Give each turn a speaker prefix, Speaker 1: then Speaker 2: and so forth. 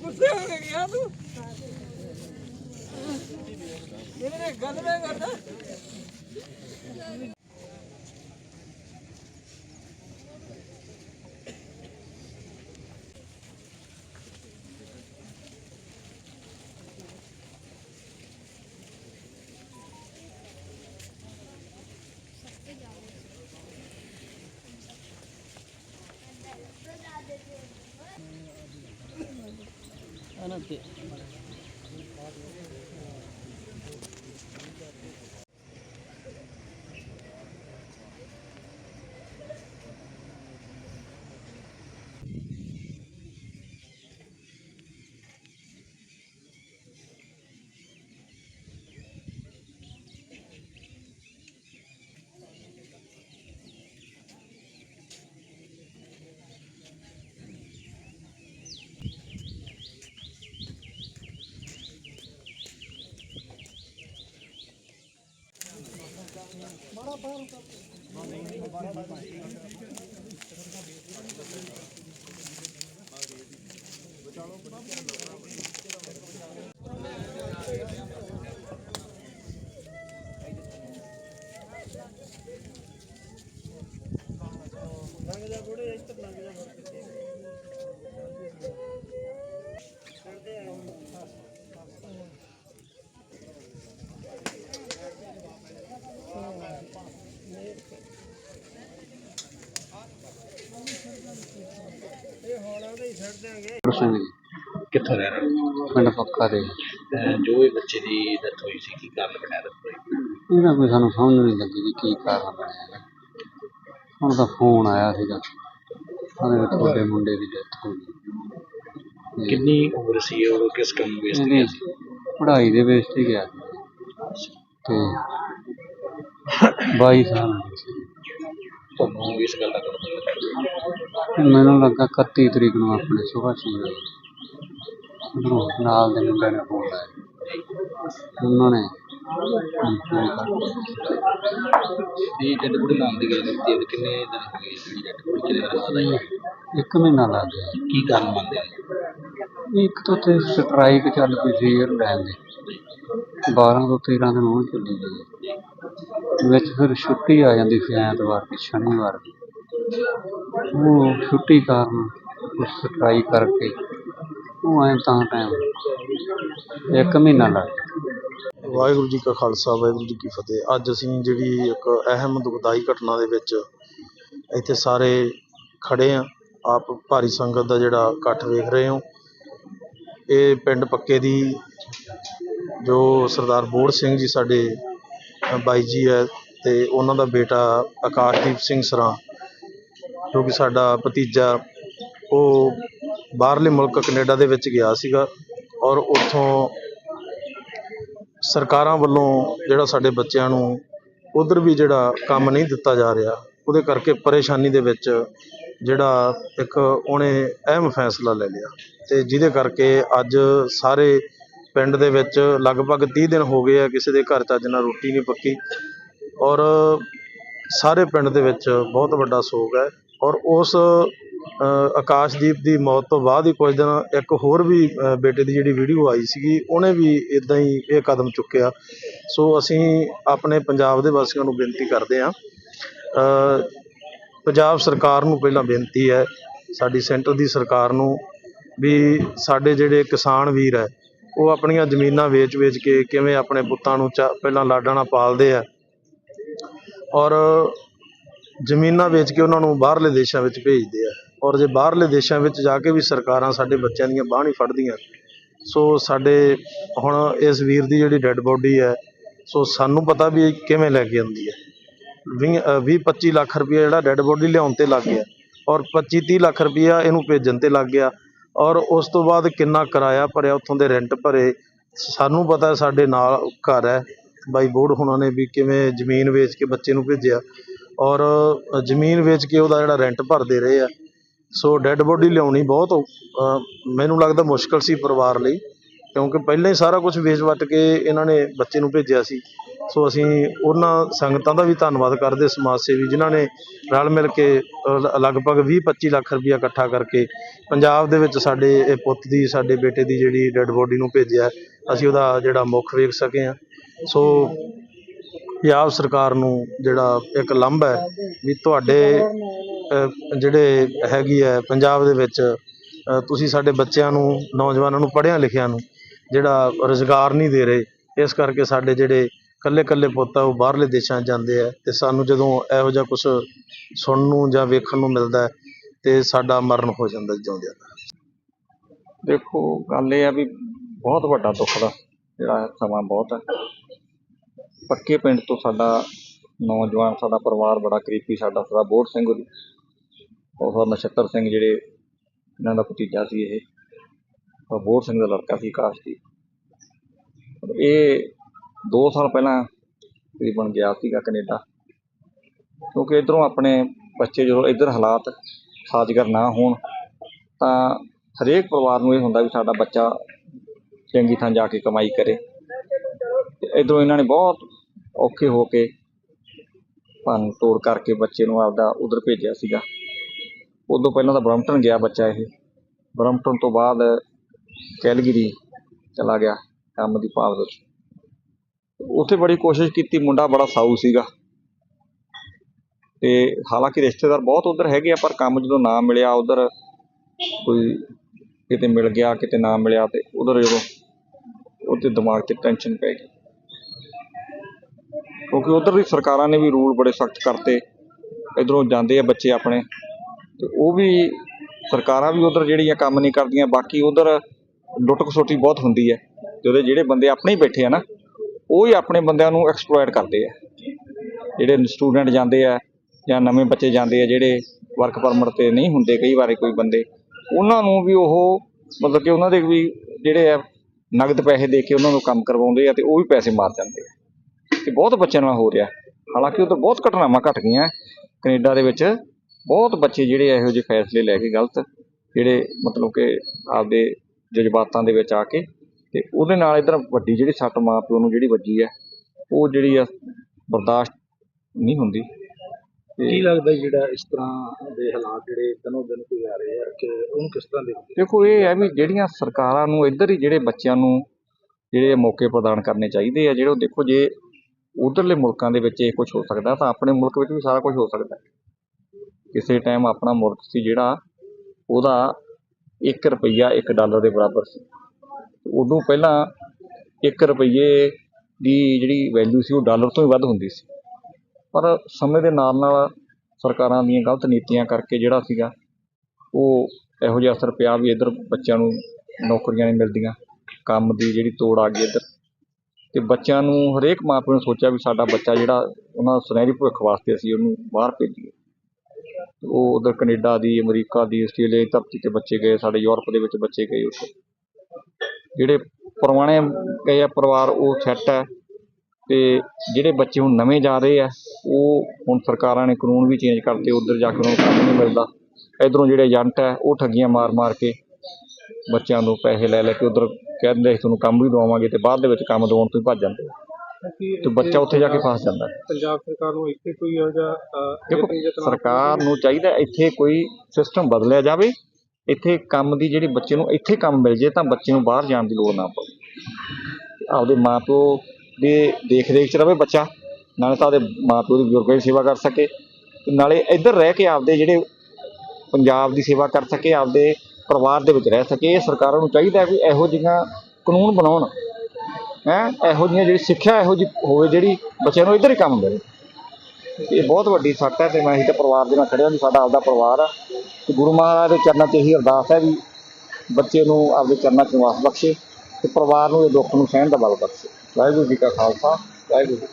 Speaker 1: ਗੁੱਸੇ ਹੋ ਗਿਆ ਤੂੰ। ਇਹਨੇ ਗੱਲ ਮੈਂ ਕਰਦਾ। あなて。ਬਚਾਓ ਬਚਾਓ।
Speaker 2: ਸਿੰਘ ਜੀ
Speaker 3: ਕਿੱਥੋਂ ਰਹਿ ਰਹੇ ਹੋ?
Speaker 2: ਪਿੰਡ ਪੱਕਾ ਦੇ।
Speaker 3: ਅਹ ਜੋ ਇਹ ਬੱਚੇ ਦੀ ਡੈਥ ਹੋਈ ਸੀ ਕੀ ਕਾਰਨ ਬਣਿਆ ਦੱਸੋ ਜੀ।
Speaker 2: ਇਹਦਾ ਕੋਈ ਸਾਨੂੰ ਸਮਝ ਨਹੀਂ ਲੱਗੀ ਵੀ ਕੀ ਕਾਰਨ ਬਣਿਆ ਹੈਗਾ ਹੁਣ ਤਾਂ ਫੋਨ ਆਇਆ ਸੀਗਾ। ਉਹਦੇ ਵਿੱਚ ਤੁਹਾਡੇ ਮੁੰਡੇ ਦੀ ਡੈਥ ਹੋ ਗਈ।
Speaker 3: ਕਿੰਨੀ ਉਮਰ ਸੀ ਔਰ ਕਿਸ ਕੰਮ ਵਿੱਚ
Speaker 2: ਇਹਦੀ
Speaker 3: ਸੀ?
Speaker 2: ਪੜ੍ਹਾਈ ਦੇ ਬੇਸ ਤੇ ਗਿਆ ਸੀ। ਤੇ 22 ਸਾਲ ਦੀ ਸੀ।
Speaker 3: ਤੁਹਾਨੂੰ ਇਸ ਗੱਲ ਦਾ
Speaker 2: ਮੈਨੂੰ ਲੱਗਾ 31 ਤਰੀਕ ਨੂੰ ਆਪਣੇ ਸਵੇਰ ਛੇ ਵਜੇ ਨਾਲ ਦੇ ਮੁੰਡੇ ਨੇ ਫੋਨ ਲਾਇਆ। ਉਹਨਾਂ ਨੇ ਮੈਨੂੰ।
Speaker 3: ਇਹ ਡੈਡ ਬੋਡੀ ਲਾਉਣ ਦੀ ਗੱਲ ਕੀਤੀ ਹੈ ਤੇ ਕਿੰਨੇ ਦਿਨ ਹੋ ਗਏ ਜਿਹੜੀ ਡੈਡ ਬੋਡੀ ਕਿਹਦੇ ਨਾਲ ਪਤਾ ਹੀ
Speaker 2: ਇੱਕ ਮਹੀਨਾ ਲੱਗ ਗਿਆ।
Speaker 3: ਕੀ ਕਾਰਨ ਮੰਨਦੇ ਨੇ
Speaker 2: ਇੱਕ ਤੋਂ ਤੇ ਸਟ੍ਰਾਈਕ ਚੱਲ ਪਈ ਸੀ 에ਅਰਲਾਈਨ ਦੀ। 12 ਤੋਂ 13 ਦਿਨ ਉਹ ਚੱਲੀ ਗਈ ਵਿੱਚ ਫਿਰ ਛੁੱਟੀ ਆ ਜਾਂਦੀ ਸੀ ਐਤਵਾਰ ਦੀ, ਸ਼ਨੀਵਾਰ ਦੀ। ਉਹ ਛੁੱਟੀ ਕਾਰਨ ਕੁਛ ਸਟ੍ਰਾਈਕ ਕਰਕੇ ਉਹ ਐਂ ਤਾਂ ਟਾਈਮ ਇੱਕ ਮਹੀਨਾ ਲੱਗ ਗਿਆ।
Speaker 4: ਵਾਹਿਗੁਰੂ ਜੀ ਕਾ ਖਾਲਸਾ, ਵਾਹਿਗੁਰੂ ਜੀ ਕੀ ਫਤਿਹ। ਅੱਜ ਅਸੀਂ ਜਿਹੜੀ ਇੱਕ ਅਹਿਮ ਦੁਖਦਾਈ ਘਟਨਾ ਦੇ ਵਿੱਚ ਇੱਥੇ ਸਾਰੇ ਖੜੇ ਆ। ਆਪ ਭਾਰੀ ਸੰਗਤ ਦਾ ਜਿਹੜਾ ਇਕੱਠ ਵੇਖ ਰਹੇ ਹੋ ਇਹ ਪਿੰਡ ਪੱਕੇ ਦੀ ਜੋ ਸਰਦਾਰ ਬੋੜ ਸਿੰਘ ਜੀ ਸਾਡੇ ਬਾਈ ਜੀ ਹੈ ਅਤੇ ਉਹਨਾਂ ਦਾ ਬੇਟਾ ਆਕਾਸ਼ਦੀਪ ਸਿੰਘ ਸਰਾਂ, ਜੋ ਕਿ ਸਾਡਾ ਭਤੀਜਾ, ਉਹ ਬਾਹਰਲੇ ਮੁਲਕ ਕਨੇਡਾ ਦੇ ਵਿੱਚ ਗਿਆ ਸੀਗਾ ਔਰ ਉੱਥੋਂ ਸਰਕਾਰਾਂ ਵੱਲੋਂ ਜਿਹੜਾ ਸਾਡੇ ਬੱਚਿਆਂ ਨੂੰ ਉੱਧਰ ਵੀ ਜਿਹੜਾ ਕੰਮ ਨਹੀਂ ਦਿੱਤਾ ਜਾ ਰਿਹਾ, ਉਹਦੇ ਕਰਕੇ ਪਰੇਸ਼ਾਨੀ ਦੇ ਵਿੱਚ ਜਿਹੜਾ ਇੱਕ ਉਹਨੇ ਅਹਿਮ ਫੈਸਲਾ ਲੈ ਲਿਆ ਅਤੇ ਜਿਹਦੇ ਕਰਕੇ ਅੱਜ ਸਾਰੇ ਪਿੰਡ ਦੇ ਵਿੱਚ ਲਗਭਗ 30 ਦਿਨ ਹੋ ਗਏ ਆ, ਕਿਸੇ ਦੇ ਘਰ ਚੱਜ ਨਾਲ ਰੋਟੀ ਨਹੀਂ ਪੱਕੀ। ਔਰ ਸਾਰੇ ਪਿੰਡ ਦੇ ਵਿੱਚ ਬਹੁਤ ਵੱਡਾ ਸੋਗ ਹੈ। ਔਰ ਉਸ ਆਕਾਸ਼ਦੀਪ ਦੀ ਮੌਤ ਤੋਂ ਬਾਅਦ ਹੀ ਕੁਝ ਦਿਨ ਇੱਕ ਹੋਰ ਵੀ ਬੇਟੇ ਦੀ ਜਿਹੜੀ ਵੀਡੀਓ ਆਈ ਸੀਗੀ, ਉਹਨੇ ਵੀ ਇਦਾਂ ਹੀ ਇਹ ਕਦਮ ਚੁੱਕਿਆ। ਸੋ ਅਸੀਂ ਆਪਣੇ ਪੰਜਾਬ ਦੇ ਵਾਸੀਆਂ ਨੂੰ ਬੇਨਤੀ ਕਰਦੇ ਹਾਂ ਪੰਜਾਬ ਸਰਕਾਰ ਨੂੰ ਪਹਿਲਾਂ ਬੇਨਤੀ ਹੈ, ਸਾਡੀ ਸੈਂਟਰ ਦੀ ਸਰਕਾਰ ਨੂੰ ਵੀ ਸਾਡੇ ਜਿਹੜੇ ਕਿਸਾਨ ਵੀਰ ਹੈ ਉਹ ਆਪਣੀਆਂ ਜ਼ਮੀਨਾਂ ਵੇਚ-ਵੇਚ ਕੇ ਕਿਵੇਂ ਆਪਣੇ ਪੁੱਤਾਂ ਨੂੰ ਚਾ, ਪਹਿਲਾਂ ਲਾਡਾਂ ਨਾਲ ਪਾਲਦੇ ਆ। ਔਰ ਜ਼ਮੀਨਾਂ ਵੇਚ ਕੇ ਉਹਨਾਂ ਨੂੰ ਬਾਹਰਲੇ ਦੇਸ਼ਾਂ ਵਿੱਚ ਭੇਜਦੇ ਆ। ਔਰ ਜੇ ਬਾਹਰਲੇ ਦੇਸ਼ਾਂ ਵਿੱਚ ਜਾ ਕੇ ਵੀ ਸਰਕਾਰਾਂ ਸਾਡੇ ਬੱਚਿਆਂ ਦੀਆਂ ਬਾਂਹ ਨਹੀਂ ਫੜਦੀਆਂ, ਸੋ ਸਾਡੇ ਹੁਣ ਇਸ ਵੀਰ ਦੀ ਜਿਹੜੀ ਡੈੱਡ ਬੋਡੀ ਹੈ, ਸੋ ਸਾਨੂੰ ਪਤਾ ਵੀ ਇਹ ਕਿਵੇਂ ਲੈ ਕੇ ਆਉਂਦੀ ਹੈ। 20 25 ਲੱਖ ਰੁਪਏ ਜਿਹੜਾ ਡੈੱਡ ਬੋਡੀ ਲਿਆਉਣ ਤੇ ਲੱਗ ਗਿਆ, ਔਰ 25 30 ਲੱਖ ਰੁਪਇਆ ਇਹਨੂੰ ਭੇਜਣ ਤੇ ਲੱਗ ਗਿਆ। ਔਰ ਉਸ ਤੋਂ ਬਾਅਦ ਕਿੰਨਾ ਕਿਰਾਇਆ ਭਰਿਆ, ਉੱਥੋਂ ਦੇ ਰੈਂਟ ਭਰੇ। ਸਾਨੂੰ ਪਤਾ ਸਾਡੇ ਨਾਲ ਘਰ ਹੈ। ਬਾਈ ਬੋੜ ਹੁਣਾਂ ਨੇ ਵੀ ਕਿਵੇਂ ਜ਼ਮੀਨ ਵੇਚ ਕੇ ਬੱਚੇ ਨੂੰ ਭੇਜਿਆ। ਔਰ ਜ਼ਮੀਨ ਵੇਚ ਕੇ ਉਹਦਾ ਜਿਹੜਾ ਰੈਂਟ ਭਰਦੇ ਰਹੇ ਆ। ਸੋ ਡੈੱਡ ਬੋਡੀ ਲਿਆਉਣੀ ਬਹੁਤ ਮੈਨੂੰ ਲੱਗਦਾ ਮੁਸ਼ਕਲ ਸੀ ਪਰਿਵਾਰ ਲਈ। ਕਿਉਂਕਿ ਪਹਿਲਾਂ ਹੀ ਸਾਰਾ ਕੁਝ ਵੇਚ ਵੱਟ ਕੇ ਇਹਨਾਂ ਨੇ ਬੱਚੇ ਨੂੰ ਭੇਜਿਆ ਸੀ। ਸੋ ਅਸੀਂ ਉਹਨਾਂ ਸੰਗਤਾਂ ਦਾ ਵੀ ਧੰਨਵਾਦ ਕਰਦੇ ਸਮਾਜ ਸੇਵੀ ਜਿਨ੍ਹਾਂ ਨੇ ਰਲ ਮਿਲ ਕੇ ਲਗਭਗ 20-25 ਲੱਖ ਰੁਪਈਆ ਇਕੱਠਾ ਕਰਕੇ ਪੰਜਾਬ ਦੇ ਵਿੱਚ ਸਾਡੇ ਇਹ ਪੁੱਤ ਦੀ, ਸਾਡੇ ਬੇਟੇ ਦੀ ਜਿਹੜੀ ਡੈੱਡ ਬੋਡੀ ਨੂੰ ਭੇਜਿਆ ਅਸੀਂ ਉਹਦਾ ਜਿਹੜਾ ਮੁੱਖ ਵੇਖ ਸਕੇ ਹਾਂ। ਸੋ ਪੰਜਾਬ ਸਰਕਾਰ ਨੂੰ ਜਿਹੜਾ ਇੱਕ ਲੰਬ ਹੈ ਵੀ ਤੁਹਾਡੇ ਜਿਹੜੇ ਹੈਗੀ ਹੈ ਪੰਜਾਬ ਦੇ ਵਿੱਚ ਤੁਸੀਂ ਸਾਡੇ ਬੱਚਿਆਂ ਨੂੰ, ਨੌਜਵਾਨਾਂ ਨੂੰ ਪੜ੍ਹਿਆਂ ਲਿਖਿਆਂ ਨੂੰ ਜਿਹੜਾ ਰੁਜ਼ਗਾਰ ਨਹੀਂ ਦੇ ਰਹੇ, ਇਸ ਕਰਕੇ ਸਾਡੇ ਜਿਹੜੇ ਇਕੱਲੇ ਇਕੱਲੇ ਪੁੱਤ ਆ, ਉਹ ਬਾਹਰਲੇ ਦੇਸ਼ਾਂ 'ਚ ਜਾਂਦੇ ਆ ਅਤੇ ਸਾਨੂੰ ਜਦੋਂ ਇਹੋ ਜਿਹਾ ਕੁਛ ਸੁਣਨ ਨੂੰ ਜਾਂ ਵੇਖਣ ਨੂੰ ਮਿਲਦਾ ਤਾਂ ਸਾਡਾ ਮਰਨ ਹੋ ਜਾਂਦਾ ਜਿਉਂਦਿਆਂ ਦਾ।
Speaker 5: ਦੇਖੋ, ਗੱਲ ਇਹ ਆ ਵੀ ਬਹੁਤ ਵੱਡਾ ਦੁੱਖ ਦਾ ਜਿਹੜਾ ਸਮਾਂ ਬਹੁਤ ਹੈ। ਪੱਕੇ ਪਿੰਡ ਤੋਂ ਸਾਡਾ ਨੌਜਵਾਨ, ਸਾਡਾ ਪਰਿਵਾਰ ਬੜਾ ਕਰੀਬੀ, ਸਾਡਾ ਸਦਾ ਬੋੜ ਸਿੰਘ ਹੋਰੀ ਉਹ ਨਛੱਤਰ ਸਿੰਘ ਜਿਹੜੇ ਇਹਨਾਂ ਦਾ ਭਤੀਜਾ ਸੀ ਇਹ ਤਾਂ ਬੋੜ ਸਿੰਘ ਦਾ ਲੜਕਾ ਸੀ ਕਾਸ਼ਦੀਪ ਇਹ 2 ਸਾਲ ਪਹਿਲਾਂ ਤਕਰੀਬਨ ਗਿਆ ਸੀਗਾ ਕੈਨੇਡਾ। ਕਿਉਂਕਿ ਇਧਰੋਂ ਆਪਣੇ ਬੱਚੇ ਜਦੋਂ ਇਧਰ ਹਾਲਾਤ ਸਾਜ਼ਗਰ ਨਾ ਹੋਣ, ਤਾਂ ਹਰੇਕ ਪਰਿਵਾਰ ਨੂੰ ਇਹ ਹੁੰਦਾ ਵੀ ਸਾਡਾ ਬੱਚਾ ਚੰਗੀ ਥਾਂ ਜਾ ਕੇ ਕਮਾਈ ਕਰੇ। ਤੇ ਇਧਰੋਂ ਇਹਨਾਂ ਨੇ ਬਹੁਤ ਔਖੇ ਹੋ ਕੇ ਭੰਨ ਤੋੜ ਕਰਕੇ ਬੱਚੇ ਨੂੰ ਆਪਦਾ ਉਧਰ ਭੇਜਿਆ ਸੀਗਾ। ਉਦੋਂ ਪਹਿਲਾਂ ਤਾਂ ਬਰਮਟਨ ਗਿਆ ਬੱਚਾ ਇਹ। ਬਰਮਟਨ ਤੋਂ ਬਾਅਦ ਕੈਲਗਰੀ ਚਲਾ ਗਿਆ ਕੰਮ ਦੀ ਭਾਲ ਵਿੱਚ। ਉੱਥੇ ਬੜੀ ਕੋਸ਼ਿਸ਼ ਕੀਤੀ, ਮੁੰਡਾ ਬੜਾ ਸਾਊ ਸੀਗਾ। ਤੇ ਹਾਲਾਂਕਿ ਰਿਸ਼ਤੇਦਾਰ ਬਹੁਤ ਉਧਰ ਹੈਗੇ ਆ, ਪਰ ਕੰਮ ਜਦੋਂ ਨਾ ਮਿਲਿਆ, ਉਧਰ ਕੋਈ ਕਿਤੇ ਮਿਲ ਗਿਆ, ਕਿਤੇ ਨਾ ਮਿਲਿਆ, ਤੇ ਉਧਰ ਜਦੋਂ ਉਹਦੇ ਦਿਮਾਗ 'ਤੇ ਟੈਨਸ਼ਨ ਪੈ ਗਈ। ਕਿਉਂਕਿ ਉਧਰ ਦੀ ਸਰਕਾਰਾਂ ਨੇ ਵੀ ਰੂਲ ਬੜੇ ਸਖਤ ਕਰਤੇ, ਇਧਰੋਂ ਜਾਂਦੇ ਆ ਬੱਚੇ ਆਪਣੇ, ਤੇ ਉਹ ਵੀ ਸਰਕਾਰਾਂ ਵੀ ਉਧਰ ਜਿਹੜੀਆਂ ਕੰਮ ਨਹੀਂ ਕਰਦੀਆਂ, ਬਾਕੀ ਉਧਰ ਲੁੱਟ ਖਸੁੱਟੀ ਬਹੁਤ ਹੁੰਦੀ ਹੈ, ਤੇ ਉਹਦੇ ਜਿਹੜੇ ਬੰਦੇ ਆਪਣੇ ਹੀ ਬੈਠੇ ਆ ਨਾ ਉਹ ਹੀ ਆਪਣੇ ਬੰਦਿਆਂ ਨੂੰ ਐਕਸਪਲੋਇਟ ਕਰਦੇ ਆ। ਜਿਹੜੇ ਸਟੂਡੈਂਟ ਜਾਂਦੇ ਆ ਜਾਂ ਨਵੇਂ ਬੱਚੇ ਜਾਂਦੇ ਆ, ਜਿਹੜੇ ਵਰਕ ਪਰਮਿਟ ਤੇ ਨਹੀਂ ਹੁੰਦੇ ਕਈ ਵਾਰੀ ਕੋਈ ਬੰਦੇ, ਉਹਨਾਂ ਨੂੰ ਵੀ ਉਹ ਮਤਲਬ ਕਿ ਉਹਨਾਂ ਦੇ ਵੀ ਜਿਹੜੇ ਆ ਨਗਦ ਪੈਸੇ ਦੇ ਕੇ ਉਹਨਾਂ ਨੂੰ ਕੰਮ ਕਰਵਾਉਂਦੇ ਆ ਤੇ ਉਹ ਵੀ ਪੈਸੇ ਮਾਰ ਜਾਂਦੇ ਆ। ਤੇ ਬਹੁਤ ਬੱਚਿਆਂ ਨਾਲ ਹੋ ਰਿਹਾ। ਹਾਲਾਂਕਿ ਉਹ ਤਾਂ ਬਹੁਤ ਘਟਨਾਵਾਂ ਘਟ ਗਈਆਂ। ਕੈਨੇਡਾ ਦੇ ਵਿੱਚ ਬਹੁਤ ਬੱਚੇ ਜਿਹੜੇ ਇਹੋ ਜਿਹੇ ਫੈਸਲੇ ਲੈ ਕੇ ਗਲਤ, ਜਿਹੜੇ ਮਤਲਬ ਕਿ ਆਪਦੇ ਜਜ਼ਬਾਤਾਂ ਦੇ ਵਿੱਚ ਆ ਕੇ ਤੇ ਉਹਦੇ ਨਾਲ ਇਧਰ ਵੱਡੀ ਜਿਹੜੀ ਸੱਟ ਮਾਂ ਪਿਓ ਨੂੰ ਜਿਹੜੀ ਵੱਜੀ ਹੈ ਉਹ ਜਿਹੜੀ ਆ ਬਰਦਾਸ਼ਤ ਨਹੀਂ ਹੁੰਦੀ।
Speaker 3: ਕੀ ਲੱਗਦਾ ਜਿਹੜਾ ਇਸ ਤਰ੍ਹਾਂ ਦੇ ਹਾਲਾਤ ਜਿਹੜੇ ਦਿਨੋਂ ਦਿਨ ਕੋਈ ਆ ਰਹੇ ਆ ਕਿ ਉਹਨੂੰ ਕਿਸ ਤਰ੍ਹਾਂ ਦੇਖਦੇ
Speaker 5: ਦੇਖੋ ਇਹ ਹੈ ਵੀ ਜਿਹੜੀਆਂ ਸਰਕਾਰਾਂ ਨੂੰ ਇੱਧਰ ਹੀ ਜਿਹੜੇ ਬੱਚਿਆਂ ਨੂੰ ਜਿਹੜੇ ਮੌਕੇ ਪ੍ਰਦਾਨ ਕਰਨੇ ਚਾਹੀਦੇ ਆ ਜਿਹੜੇ ਉਹ ਦੇਖੋ ਜੇ ਉਧਰਲੇ ਮੁਲਕਾਂ ਦੇ ਵਿੱਚ ਇਹ ਕੁਝ ਹੋ ਸਕਦਾ ਤਾਂ ਆਪਣੇ ਮੁਲਕ ਵਿੱਚ ਵੀ ਸਾਰਾ ਕੁਝ ਹੋ ਸਕਦਾ। ਕਿਸੇ ਟਾਈਮ ਆਪਣਾ ਮੁਲਕ ਸੀ ਜਿਹੜਾ ਉਹਦਾ 1 ਰੁਪਈਆ 1 ਡਾਲਰ ਦੇ ਬਰਾਬਰ ਸੀ। ਉਦੋਂ ਪਹਿਲਾਂ 1 ਰੁਪਈਏ ਦੀ ਜਿਹੜੀ ਵੈਲਿਊ ਸੀ ਉਹ ਡਾਲਰ ਤੋਂ ਹੀ ਵੱਧ ਹੁੰਦੀ ਸੀ। ਪਰ ਸਮੇਂ ਦੇ ਨਾਲ ਨਾਲ ਸਰਕਾਰਾਂ ਦੀਆਂ ਗਲਤ ਨੀਤੀਆਂ ਕਰਕੇ ਜਿਹੜਾ ਸੀਗਾ, ਉਹ ਇਹੋ ਜਿਹਾ ਅਸਰ ਪਿਆ ਵੀ ਇੱਧਰ ਬੱਚਿਆਂ ਨੂੰ ਨੌਕਰੀਆਂ ਨਹੀਂ ਮਿਲਦੀਆਂ, ਕੰਮ ਦੀ ਜਿਹੜੀ ਤੋੜ ਆ ਗਈ ਇੱਧਰ। ਅਤੇ ਬੱਚਿਆਂ ਨੂੰ ਹਰੇਕ ਮਾਂ ਪਿਓ ਨੇ ਸੋਚਿਆ ਵੀ ਸਾਡਾ ਬੱਚਾ ਜਿਹੜਾ ਉਹਨਾਂ ਸੁਨਹਿਰੀ ਭਵਿੱਖ ਵਾਸਤੇ ਅਸੀਂ ਉਹਨੂੰ ਬਾਹਰ ਭੇਜੀਏ। ਤੇ ਉਹ ਉੱਧਰ ਕੈਨੇਡਾ ਦੀ, ਅਮਰੀਕਾ ਦੀ, ਆਸਟ੍ਰੇਲੀਆ ਦੀ ਧਰਤੀ ਤੇ ਬੱਚੇ ਗਏ, ਸਾਡੇ ਯੂਰਪ ਦੇ ਵਿੱਚ ਬੱਚੇ ਗਏ ਉੱਥੇ। ਜਿਹੜੇ ਪੁਰਾਣੇ ਗਏ ਆ ਪਰਿਵਾਰ ਉਹ ਸੈੱਟ ਹੈ ਤੇ ਜਿਹੜੇ ਬੱਚੇ ਹੁਣ ਨਵੇਂ ਜਾ ਰਹੇ ਆ ਉਹ ਹੁਣ ਸਰਕਾਰਾਂ ਨੇ ਕਾਨੂੰਨ ਵੀ ਚੇਂਜ ਕਰਤੇ ਉਧਰ ਜਾ ਕੇ ਉਹਨਾਂ ਨੂੰ ਕੰਮ ਨਹੀਂ ਮਿਲਦਾ ਇਧਰੋਂ ਜਿਹੜੇ ਏਜੰਟ ਹੈ ਉਹ ਠੱਗੀਆਂ ਮਾਰ ਮਾਰ ਕੇ ਬੱਚਿਆਂ ਨੂੰ ਪੈਸੇ ਲੈ ਲੈ ਕੇ ਉਧਰ ਕਹਿੰਦੇ ਅਸੀਂ ਤੁਹਾਨੂੰ ਕੰਮ ਵੀ ਦਵਾਵਾਂਗੇ ਤੇ ਬਾਅਦ ਦੇ ਵਿੱਚ ਕੰਮ ਦਵਾਉਣ ਤੋਂ ਹੀ ਭੱਜ ਜਾਂਦੇ ਆ। ਤੇ ਬੱਚਾ ਉੱਥੇ ਜਾ ਕੇ ਫਸ ਜਾਂਦਾ
Speaker 3: ਪੰਜਾਬ ਸਰਕਾਰ ਨੂੰ ਇੱਥੇ ਕੋਈ ਇਹੋ ਜਿਹਾ
Speaker 5: ਦੇਖੋ ਸਰਕਾਰ ਨੂੰ ਚਾਹੀਦਾ ਇੱਥੇ ਕੋਈ ਸਿਸਟਮ ਬਦਲਿਆ ਜਾਵੇ ਇੱਥੇ ਕੰਮ ਦੀ ਜਿਹੜੀ ਬੱਚੇ ਨੂੰ ਇੱਥੇ ਕੰਮ ਮਿਲ ਜੇ ਤਾਂ ਬੱਚੇ ਨੂੰ ਬਾਹਰ ਜਾਣ ਦੀ ਲੋੜ ਨਾ ਪਵੇ। ਆਪਦੇ ਮਾਂ ਪਿਓ ਦੇ ਦੇਖ ਰੇਖ 'ਚ ਰਵੇ ਬੱਚਾ, ਨਾਲੇ ਤਾਂ ਆਪਦੇ ਮਾਂ ਪਿਓ ਦੀ ਬਜ਼ੁਰਗਾਂ ਦੀ ਸੇਵਾ ਕਰ ਸਕੇ ਤੇ ਨਾਲੇ ਇੱਧਰ ਰਹਿ ਕੇ ਆਪਦੇ ਜਿਹੜੇ ਪੰਜਾਬ ਦੀ ਸੇਵਾ ਕਰ ਸਕੇ, ਆਪਦੇ ਪਰਿਵਾਰ ਦੇ ਵਿੱਚ ਰਹਿ ਸਕੇ। ਇਹ ਸਰਕਾਰਾਂ ਨੂੰ ਚਾਹੀਦਾ ਵੀ ਇਹੋ ਜਿਹੀਆਂ ਕਾਨੂੰਨ ਬਣਾਉਣ, ਹੈ? ਇਹੋ ਜਿਹੀਆਂ ਜਿਹੜੀ ਸਿੱਖਿਆ ਇਹੋ ਜਿਹੀ ਹੋਵੇ ਜਿਹੜੀ ਬੱਚਿਆਂ ਨੂੰ ਇੱਧਰ ਹੀ ਕੰਮ ਮਿਲੇ। ਇਹ ਬਹੁਤ ਵੱਡੀ ਸੱਟ ਹੈ ਤੇ ਮੈਂ ਅਸੀਂ ਤਾਂ ਪਰਿਵਾਰ ਦੇ ਨਾਲ ਖੜਿਆ ਵੀ ਸਾਡਾ ਆਪਦਾ ਪਰਿਵਾਰ ਆ। ਤੇ ਗੁਰੂ ਮਹਾਰਾਜ ਦੇ ਚਰਨਾਂ 'ਚ ਇਹੀ ਅਰਦਾਸ ਹੈ ਵੀ ਬੱਚੇ ਨੂੰ ਆਪਦੇ ਚਰਨਾਂ 'ਚ ਵਾਸ ਬਖਸ਼ੇ ਤੇ ਪਰਿਵਾਰ ਨੂੰ ਇਹ ਦੁੱਖ ਨੂੰ ਸਹਿਣ ਦਾ ਬਲ ਬਖਸ਼ੇ। ਵਾਹਿਗੁਰੂ ਜੀ ਕਾ ਖਾਲਸਾ, ਵਾਹਿਗੁਰੂ